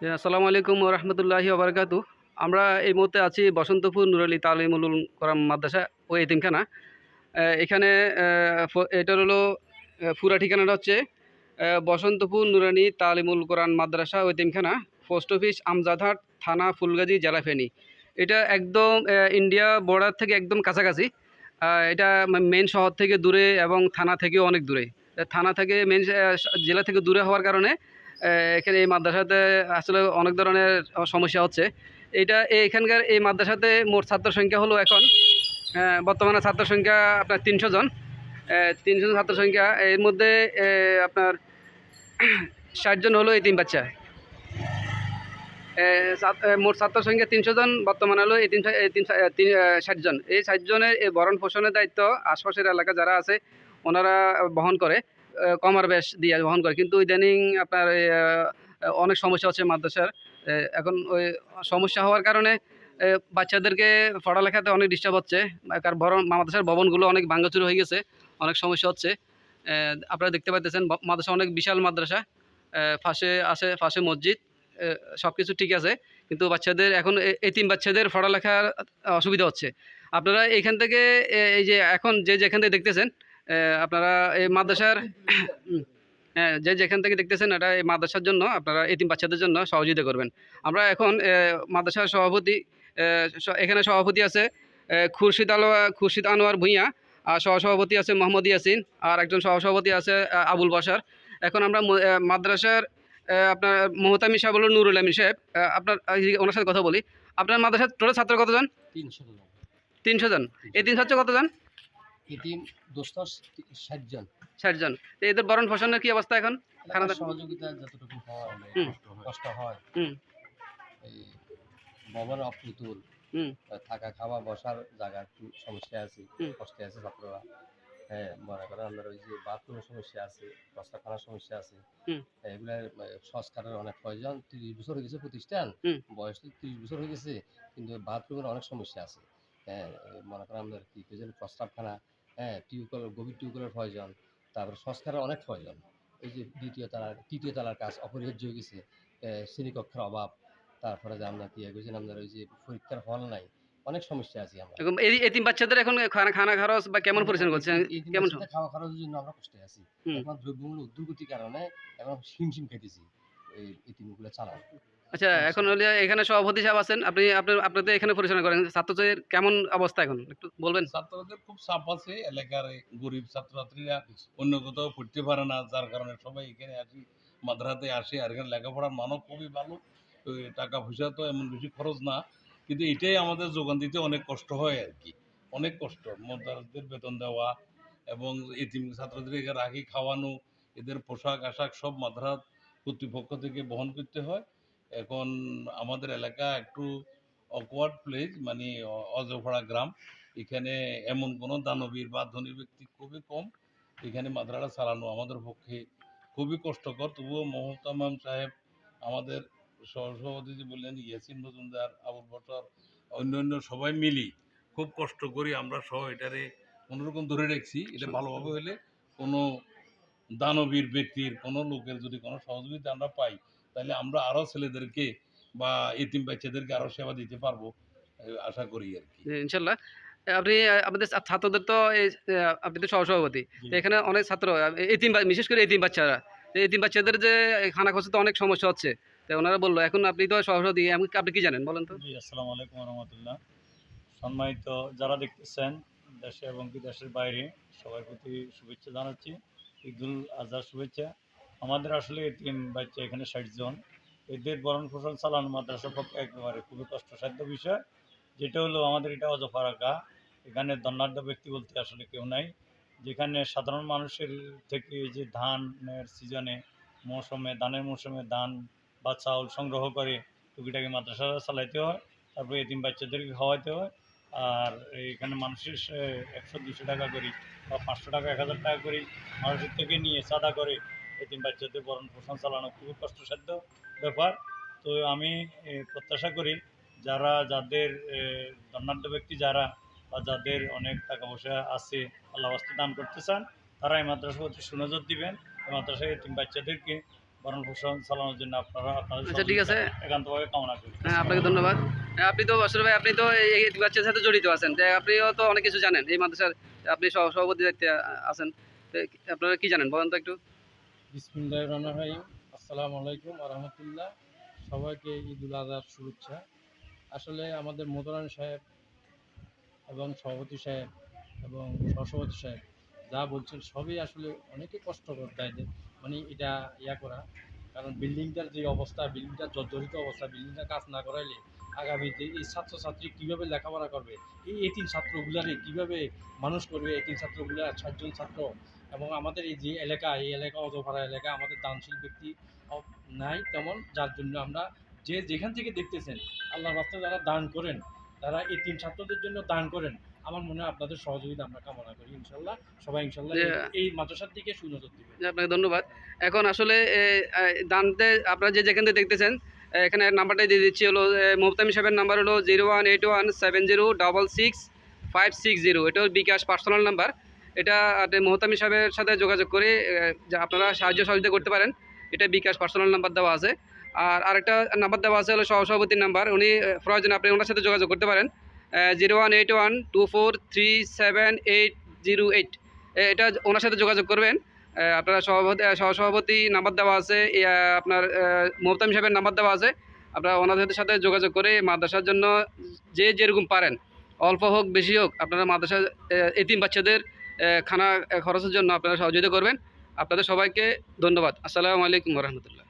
জি, আসসালামু আলাইকুম রহমতুল্লাহি ওবরাকাতু। আমরা এই মুহূর্তে আছি বসন্তপুর নুরালি তালিমুল করাম মাদ্রাসা ও এতিমখানা। এখানে এটার হলো পুরা ঠিকানাটা হচ্ছে বসন্তপুর নুরানি তালিমুল কোরআন মাদ্রাসা ও এতিমখানা পোস্ট অফিস আমজাদহাট থানা ফুলগাজী জেলা ফেনী এটা একদম ইন্ডিয়া বর্ডার থেকে একদম কাছাকাছি। এটা মেন শহর থেকে দূরে এবং থানা থেকেও অনেক দূরে। থানা থেকে মেন জেলা থেকে দূরে হওয়ার কারণে এখানে এই মাদ্রাসাতে আসলে অনেক ধরনের সমস্যা হচ্ছে। এটা এখানকার এই মাদ্রাসাতে মোট ছাত্র সংখ্যা হলো এখন বর্তমানে ছাত্র সংখ্যা আপনার তিনশো জন। তিনশো জন ছাত্র সংখ্যা এর মধ্যে আপনার ষাট জন হলো এই তিন বাচ্চা মোট ছাত্র সংখ্যা তিনশো জন বর্তমানে হলো এই তিনশো তিন আহ, ষাট জন। এই ষাট জনের এই ভরণ পোষণের দায়িত্ব আশপাশের এলাকা যারা আছে ওনারা বহন করে। কমার বেশ দিয়ে বহন করে। কিন্তু ইদানিং আপনার অনেক সমস্যা হচ্ছে মাদ্রাসার। এখন ওই সমস্যা হওয়ার কারণে বাচ্চাদেরকে পড়ালেখাতে অনেক ডিস্টার্ব হচ্ছে। কারণ বড় মাদ্রাসার ভবনগুলো অনেক ভাঙ্গাচুরি হয়ে গেছে, অনেক সমস্যা হচ্ছে। আপনারা দেখতে পাইতেছেন মাদ্রাসা অনেক বিশাল মাদ্রাসা। ফাঁসে আছে, পাশে মসজিদ সব কিছু ঠিক আছে। কিন্তু বাচ্চাদের এখন এতিম বাচ্চাদের পড়ালেখার অসুবিধা হচ্ছে। আপনারা এইখান থেকে এই যে এখন যে যেখান থেকে দেখতেছেন আপনারা এই মাদ্রাসার হ্যাঁ যে যেখান থেকে দেখতেছেন এটা এই মাদ্রাসার জন্য আপনারা এতিম বাচ্চাদের জন্য সহযোগিতা করবেন। আমরা এখন মাদ্রাসার সভাপতি এখানে সভাপতি আছে খুরশিদ আলোয়া খুরশিদ আনোয়ার ভূঁইয়া আর সহসভাপতি আছে মোহাম্মদ ইয়াসিন আর একজন সহসভাপতি আছে আবুল বাসার এখন আমরা মাদ্রাসার আপনার মোহতামি সাহেব হলো নুরুল আমিন সাহেব আপনার ওনার সাথে কথা বলি। আপনার মাদ্রাসার টোটাল ছাত্র কতজন? তিনশো জন। তিনশো জন। এই তিন ছাত্র কতজন? এতিম দোস্ত ষাট জন। ষাট তো এদের পোষণের কি অবস্থা এখন? খানা সহযোগিতা যতটুকু হয় মানে কষ্ট হয়। এই ভবন অপ্রতুল। থাকা খাওয়া বসার জায়গা একটু সমস্যা আছে কষ্টে আছে ছাত্ররা। হ্যাঁ মনে করেন আপনার ওই যে বাথরুমের সমস্যা আছে প্রস্তাবখানার সমস্যা আছে। আহ, সংস্কারের অনেক প্রয়োজন। তিরিশ বছর হয়ে গেছে প্রতিষ্ঠান। বয়স তো তিরিশ বছর হয়ে গেছে কিন্তু বাথরুমের অনেক সমস্যা আছে। হ্যাঁ মনে করেন আপনার কি প্রস্তাবখানা হ্যাঁ টিউবওয়েল গভীর টিউবওয়েলের প্রয়োজন তারপরে সংস্কারের অনেক প্রয়োজন এই যে দ্বিতীয় তালার তৃতীয় তালার কাজ অপরিহার্য হয়ে গেছে শ্রেণীকক্ষের অভাব তারপরে যে আমরা কি এগুলো আপনার ওই যে পরীক্ষার হল নাই অনেক সমস্যা আছে আমরা। এই এতিম বাচ্চাদের এখন খানা খানা খরচ বা কেমন পরিচালনা এই কেমন? খাওয়া খরচের জন্য আমরা কষ্টে আছি। এখন দ্রব্যমূল্য ঊর্ধ্বগতির কারণে এখন হিমশিম খেতেছি এই আচ্ছা এখন হলে এখানে সভাপতি সাহেব আছেন আপনি আপনার আপনাদের এখানে পরিচালনা করেন ছাত্রদের কেমন অবস্থা এখন? একটু বলবেন। ছাত্রদের খুব চাপ আছে এলাকার গরিব ছাত্রছাত্রীরা অন্য কোথাও পড়তে পারে না যার কারণে সবাই এখানে আসি মাদ্রাসাতে আসে আর এখানে লেখাপড়ার মানও খুবই ভালো টাকা পয়সা তো এমন বেশি খরচ না কিন্তু এটাই আমাদের যোগান দিতে অনেক কষ্ট হয় আর কি অনেক কষ্ট মাদ্রাসাদের বেতন দেওয়া এবং এতিম ছাত্রদের রাখি খাওয়ানো এদের পোশাক আশাক সব মাদ্রাসা কর্তৃপক্ষ থেকে বহন করতে হয়। এখন আমাদের এলাকা একটু অকওয়ার্ড প্লেস মানে অ- অজপাড়া গ্রাম। এখানে এমন কোনো দানবীর বা ধনী ব্যক্তি খুবই কম। এখানে মাদ্রাসা চালানো আমাদের পক্ষে খুবই কষ্টকর। তবুও মোহতামাম সাহেব আমাদের সহসভাপতি যে বললেন ইয়াসিন মজুমদার আবুল বটর অন্য অন্য সবাই মিলি খুব কষ্ট করি আমরা সহ এটারে কোনোরকম ধরে রাখছি। এটা ভালোভাবে হলে কোনো দানবীর ব্যক্তির কোনো লোকের যদি কোনো সহযোগিতা আমরা পাই তাহলে আমরা আরও ছেলেদেরকে বা এতিম বাচ্চাদেরকে আরও সেবা দিতে পারব আশা করি আর কি। ইনশাল্লাহ। আপনি আমাদের ছাত্রদের তো আপনি তো সহসভাপতি এখানে অনেক ছাত্র এতিম বিশেষ করে এতিম বাচ্চারা এতিম বাচ্চাদের যে খানা খরচে তো অনেক সমস্যা হচ্ছে তো ওনারা বলল এখন আপনি তো সহসভাপতি এমন আপনি কি জানেন বলেন তো? আসসালামু আলাইকুম রহমতুল্লাহ। সম্মানিত যারা দেখতেছেন দেশে এবং বিদেশের বাইরে সবার প্রতি শুভেচ্ছা জানাচ্ছি। ঈদুল আজহার শুভেচ্ছা। আমাদের আসলে এতিম বাচ্চা এখানে ষাট জন। এদের বরণ পোষণ চালানো মাদ্রাসা পক্ষে একেবারে খুবই কষ্টসাধ্য বিষয়। যেটা হলো আমাদের এটা অজফারাকা এখানে দণ্ডাঢ্য ব্যক্তি বলতে আসলে কেউ নাই। যেখানে সাধারণ মানুষের থেকে যে ধানের সিজনে, মৌসুমে, ধানের মৌসুমে ধান বা চাউল সংগ্রহ করে টুকিটাকি মাদ্রাসা চালাইতে হয়। তারপরে এতিম বাচ্চাদেরকে খাওয়াইতে হয়। আর এখানে মানুষের একশো দুশো টাকা করি বা পাঁচশো টাকা এক হাজার টাকা করি মানুষের থেকে নিয়ে চাঁদা করে এতিম বাচ্চাদের বরণ পোষণ চালানো খুবই কষ্টসাধ্য ব্যাপার। তো আমি প্রত্যাশা করি যারা যাদের ধনাঢ্য ব্যক্তি যারা বা যাদের অনেক টাকা পয়সা আছে আল্লাহ বাস্তে দান করতে চান তারা এই মাদ্রাসা প্রতি সুনজর দিবেন। এই মাদ্রাসায় এতিম বাচ্চাদেরকে ভরণ পোষণ চালানোর জন্য আপনারা আপনাদের আচ্ছা, ঠিক আছে। একান্তভাবে কামনা করি। হ্যাঁ আপনাকে ধন্যবাদ। আপনি তো অসর ভাই, আপনি তো এই বাচ্চার সাথে জড়িত আছেন। তো আপনিও তো অনেক কিছু জানেন। এই মাদ্রাসার আপনি সভাপতি দায়িত্বে আছেন। আপনারা কি জানেন? বলেন তো একটু। বিসমিল্লাহ রহমান রহিম। আসসালামু আলাইকুম আরহামতুল্লাহ সবাইকে ঈদ উল আজহার শুভেচ্ছা। আসলে আমাদের মোদরান সাহেব এবং সভাপতি সাহেব এবং সহসভাপতি সাহেব যা বলছেন সবই আসলে অনেকে কষ্টকর তাইদের মানে এটা ইয়া করা। কারণ বিল্ডিংটার যে অবস্থা বিল্ডিংটার জর্জরিত অবস্থা, বিল্ডিংটা কাজ না করাইলে আগামী আগামীতে এই ছাত্রছাত্রী কীভাবে লেখাপড়া করবে? এই এতিম ছাত্রগুলারে কীভাবে মানুষ করবে? এতিম ছাত্রগুলা সাতজন ছাত্র এবং আমাদের এই যে এলাকা, এই এলাকা অজপাড়া এলাকা আমাদের দানশীল ব্যক্তি নাই তেমন, যার জন্য আমরা যে যেখান থেকে দেখতেছেন, আল্লাহর রাস্তায় যারা দান করেন, তারা তিন ছাত্রদের জন্য দান করেন। আমার মনে হয় আপনাদের সহযোগিতা আমরা কামনা করি ইনশাল্লাহ সবাই ইনশাল্লাহ এই- মাদ্রাসার দিকে সুনজর দিবে। আপনাকে ধন্যবাদ। এখন আসলে দানতে আপনারা যে যেখান থেকে দেখতেছেন এখানে নাম্বারটাই দিয়ে দিচ্ছি হলো মোহতামি সাহেবের নাম্বার হলো zero one eight one seven zero double six five six zero. এটা হলো বিকাশ পার্সোনাল নাম্বার। এটা আপনি মোহতামি সাহেবের সাথে যোগাযোগ করে আপনারা সাহায্য সহযোগিতা করতে পারেন। এটা বিকাশ পার্সোনাল নাম্বার দেওয়া আছে। আর আরেকটা নাম্বার দেওয়া আছে হলো সহসভাপতির নাম্বার। উনি প্রয়োজনে আপনি ওনার সাথে যোগাযোগ করতে পারেন। Zero one eight one two four three seven eight zero eight. এটা ওনার সাথে যোগাযোগ করবেন। আপনারা সভাপতি সহসভাপতি নাম্বার দেওয়া আছে। আপনার মোহতাম সাহেবের নাম্বার দেওয়া আছে। আপনারা ওনাদের সাথে যোগাযোগ করে মাদ্রাসার জন্য যে যেরকম পারেন, অল্প হোক, বেশি হোক, আপনারা মাদ্রাসা এতিম বাচ্চাদের খানা খরচের জন্য আপনারা সহযোগিতা করবেন। আপনাদের সবাইকে ধন্যবাদ। আসসালামু আলাইকুম রহমতুল্লাহ।